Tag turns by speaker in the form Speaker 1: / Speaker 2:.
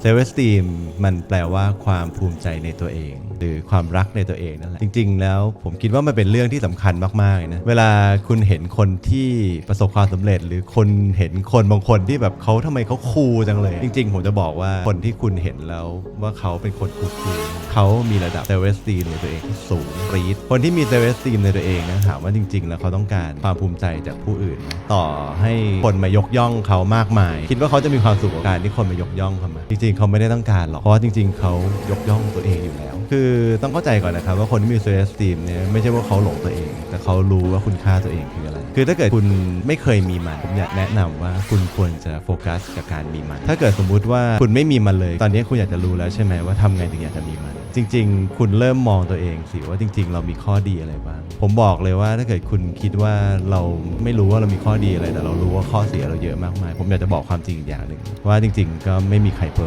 Speaker 1: เซลล์สตีมมันแปลว่าความภูมิใจในตัวเอง หรือความรักในตัวเองนั่นแหละจริง ๆ แล้วผมคิดว่ามันเป็นเรื่องที่สำคัญมากๆนะเวลาคุณเห็นคนที่ประสบความสำเร็จ หรือคนเห็นคนบางคนที่แบบเขาทำไมเขาคูลจังเลย จริง ๆ ผมจะบอกว่าคนที่คุณเห็นแล้วว่าเขาเป็นคนคูลๆเขามีระดับเซลล์สตีมในตัวเองที่สูงปรีดคนที่มีเซลล์สตีมในตัวเองนะถามว่าจริง ๆ แล้วเขาต้องการความภูมิใจจากผู้อื่น ต่อให้คนมายกย่องเขามากมาย คิดว่าเขาจะมีความสุขกับการที่คนมายกย่องเขาไหมจริงๆ เขาไม่ได้ต้องการหรอก เพราะว่าจริง ๆ เขายกย่องตัวเองอยู่แล้ว คือต้องเข้าใจก่อนนะครับว่าคนที่มีเซลล์สตีมเนี่ยไม่ใช่ว่าเขาหลงตัวเอง แต่เขารู้ว่าคุณค่าตัวเองคืออะไร คือถ้าเกิดคุณไม่เคยมีมันผมอยากแนะนำว่าคุณควรจะโฟกัสกับการมีมัน ถ้าเกิดสมมุติว่าคุณไม่มีมันเลย ตอนนี้คุณอยากจะรู้แล้วใช่ไหมว่าทำไงถึงอยากจะมีมัน จริง ๆ คุณเริ่มมองตัวเองสิว่าจริง ๆ เรามีข้อดีอะไรบ้าง ผมบอกเลยว่าถ้าเกิดคุณคิดว่าเราไม่รู้ว่าเรามีข้อดีอะไรแต่เรารู้ว่าข้อเสียเราเยอะมากมาย ผมอยากจะบอกความจริงอีกอย่างหนึ่งว่าจริง ๆ ก็ไม่มีใครเพอร์